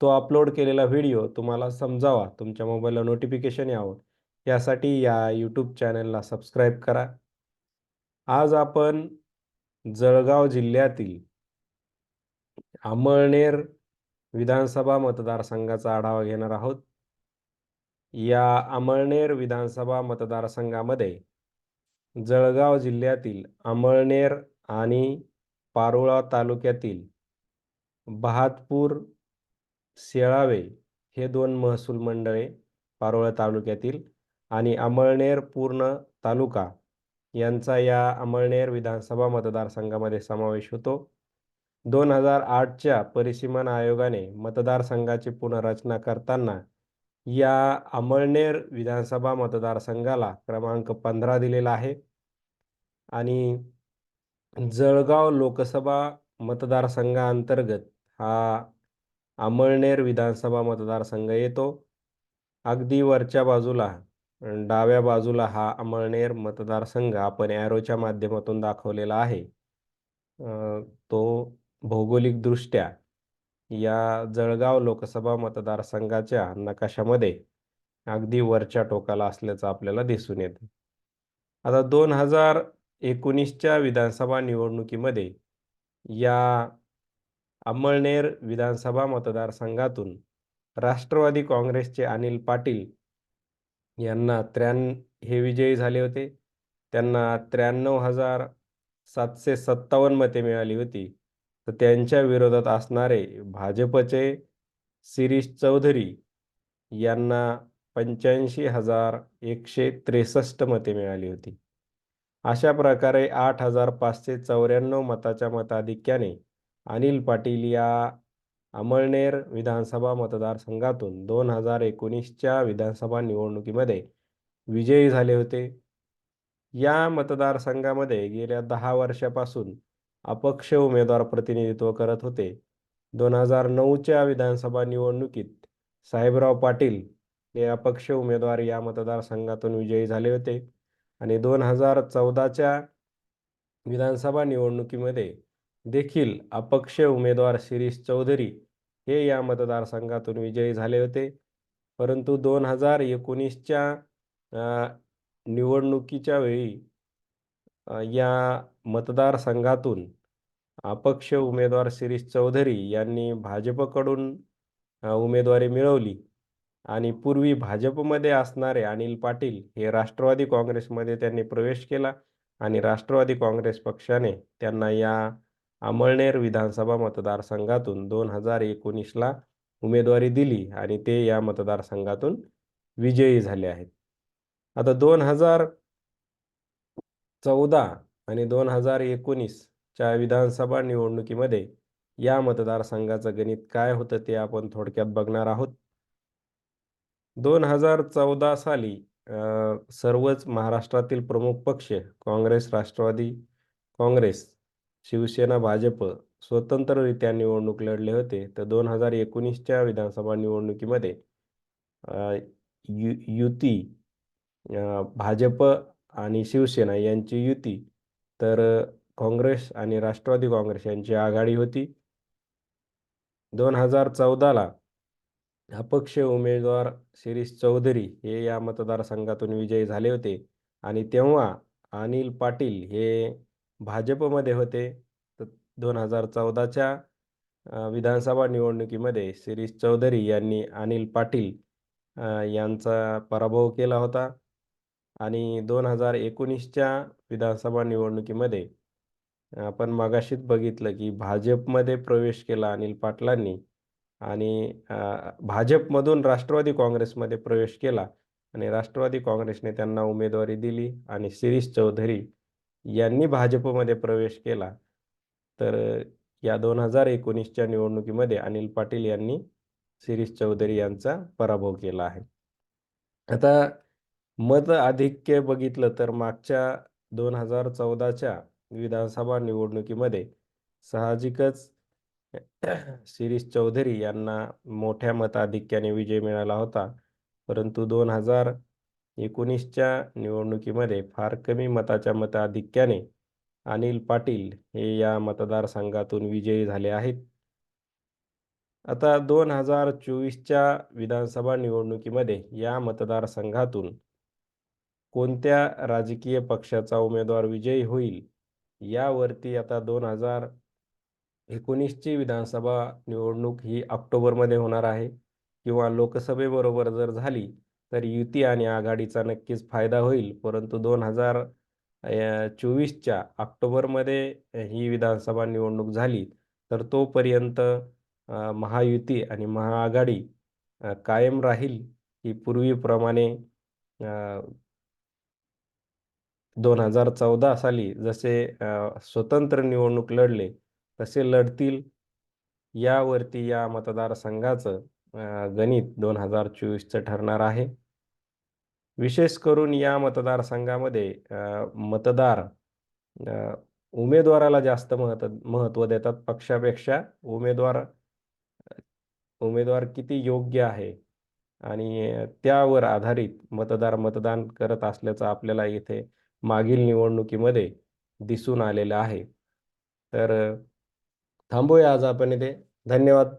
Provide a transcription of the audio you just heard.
तो अपलोड केलेला व्हिडिओ तुम्हाला समजावा. तुमच्या मोबाईलला नोटिफिकेशन यावं. यासाठी या यूट्यूब चॅनलला सबस्क्राईब करा. आज आपण जळगाव जिल्ह्यातील अमळनेर विधानसभा मतदारसंघाचा आढावा घेणार आहोत. या अमळनेर विधानसभा मतदारसंघामध्ये जळगाव जिल्ह्यातील अमळनेर आणि पारोळा तालुक्यातील बहादपूर शेळावे हे दोन महसूल मंडळे पारोळा तालुक्यातील आणि अमळनेर पूर्ण तालुका यांचा या अमळनेर विधानसभा मतदारसंघामध्ये समावेश होतो. दोन हजार आठच्या परिसीमन आयोगाने मतदारसंघाची पुनर्रचना करताना या अमळनेर विधानसभा मतदारसंघाला क्रमांक पंधरा दिलेला आहे. आणि जळगाव लोकसभा मतदारसंघाअंतर्गत हा अमळनेर विधानसभा मतदारसंघ येतो. अगदी वरच्या बाजूला डाव्या बाजूला हा अमळनेर मतदारसंघ आपण ॲरोच्या माध्यमातून दाखवलेला आहे. तो भौगोलिकदृष्ट्या या जळगाव लोकसभा मतदारसंघाच्या नकाशामध्ये अगदी वरच्या टोकाला असल्याचं आपल्याला दिसून येतं. आता दोन हजार एकोणीसच्या विधानसभा निवडणुकीमध्ये या अमळनेर विधानसभा मतदारसंघातून राष्ट्रवादी काँग्रेसचे अनिल पाटील यांना त्र्याण हे विजयी झाले होते. त्यांना त्र्याण्णव हजार सातशे सत्तावन्न मते मिळाली होती. तर त्यांच्या विरोधात असणारे भाजपचे शिरीष चौधरी यांना पंच्याऐंशी हजार एकशे त्रेसष्ट मते मिळाली होती. अशा प्रकारे आठ हजार पाचशे चौऱ्याण्णव मताच्या मताधिक्याने अनिल पाटील या अमळनेर विधानसभा मतदारसंघातून दोन हजार एकोणीसच्या विधानसभा निवडणुकीमध्ये विजयी झाले होते. या मतदारसंघामध्ये गेल्या दहा वर्षापासून अपक्ष उमेदवार प्रतिनिधित्व करत होते. दोन हजार नऊच्या विधानसभा निवडणुकीत साहेबराव पाटील हे अपक्ष उमेदवार या मतदारसंघातून विजयी झाले होते. आणि दोन हजार चौदाच्या विधानसभा निवडणुकीमध्ये देखील अपक्ष उमेदवार शिरीष चौधरी हे या मतदारसंघातून विजयी झाले होते. परंतु दोन हजार एकोणीसच्या निवडणुकीच्या वेळी या मतदारसंघातून अपक्ष उमेदवार शिरीष चौधरी यांनी भाजपकडून उमेदवारी मिळवली. आणि पूर्वी भाजपमध्ये असणारे अनिल पाटील हे राष्ट्रवादी काँग्रेसमध्ये त्यांनी प्रवेश केला आणि राष्ट्रवादी काँग्रेस पक्षाने त्यांना या अमळनेर विधानसभा मतदारसंघातून दोन हजार एकोणीसला उमेदवारी दिली आणि ते या मतदारसंघातून विजयी झाले आहेत. आता दोन हजार चौदा आणि दोन हजार एकोणीसच्या विधानसभा निवडणुकीमध्ये या मतदारसंघाचं गणित काय होतं ते आपण थोडक्यात बघणार आहोत. दोन हजार चौदा साली सर्वच महाराष्ट्रातील प्रमुख पक्ष काँग्रेस राष्ट्रवादी काँग्रेस शिवसेना भाजप स्वतंत्ररित्या निवडणूक लढले होते. तर दोन हजार एकोणीसच्या विधानसभा निवडणुकीमध्ये यु युती भाजप आणि शिवसेना यांची युती. तर काँग्रेस आणि राष्ट्रवादी काँग्रेस यांची आघाडी होती. दोन हजार चौदाला अपक्ष उमेदवार शिरीष चौधरी हे या मतदारसंघातून विजयी झाले होते. आणि तेव्हा अनिल पाटील हे भाजपमध्ये होते. तर दोन हजार चौदाच्या विधानसभा निवडणुकीमध्ये शिरीष चौधरी यांनी अनिल पाटील यांचा पराभव केला होता. आणि दोन हजार एकोणीसच्या विधानसभा निवडणुकीमध्ये आपण मागाशीच बघितलं की भाजपमध्ये प्रवेश केला अनिल पाटलांनी आणि भाजपमधून राष्ट्रवादी काँग्रेसमध्ये प्रवेश केला आणि राष्ट्रवादी काँग्रेसने त्यांना उमेदवारी दिली आणि शिरीष चौधरी यांनी भाजपमध्ये प्रवेश केला तर या दोन हजार एकोणीसच्या निवडणुकीमध्ये अनिल पाटील यांनी शिरीष चौधरी यांचा पराभव केला आहे. आता मत आधिक्य बघितलं तर मागच्या दोन हजार चौदाच्या विधानसभा निवडणुकीमध्ये साहजिकच शिरीष चौधरी यांना मोठ्या मताधिक्याने विजय मिळाला होता परंतु दोन हजार एकोणीसच्या निवडणुकीमध्ये फार कमी मताच्या मताधिक्याने अनिल पाटील हे या मतदारसंघातून विजयी झाले आहेत. आता दोन हजार चोवीसच्या विधानसभा निवडणुकीमध्ये या मतदारसंघातून कोणत्या राजकीय पक्षाचा उमेदवार विजयी होईल यावरती आता दोन हजार एकोणीसची विधानसभा निवडणूक ही ऑक्टोबरमध्ये होणार आहे किंवा लोकसभेबरोबर जर झाली तर युती आणि आघाडीचा नक्कीच फायदा होईल. परंतु दोन हजार चोवीसच्या ऑक्टोबरमध्ये ही विधानसभा निवडणूक झाली तर तोपर्यंत महायुती आणि महाआघाडी कायम राहील की पूर्वीप्रमाणे दोन हजार चौदा साली जसे स्वतंत्र निवडणूक लढले तसे लढतील. यावरती या मतदारसंघाचं गणित दोन हजार चोवीसचं ठरणार आहे. विशेष करून या मतदारसंघामध्ये मतदार उमेदवाराला जास्त महत्त्व महत्त्व देतात. पक्षापेक्षा उमेदवार उमेदवार किती योग्य आहे आणि त्यावर आधारित मतदार मतदान करत असल्याचं आपल्याला इथे मागील निवडणुकीमध्ये दिसून आलेलं आहे. तर थांबूया आज आपण इथे. धन्यवाद.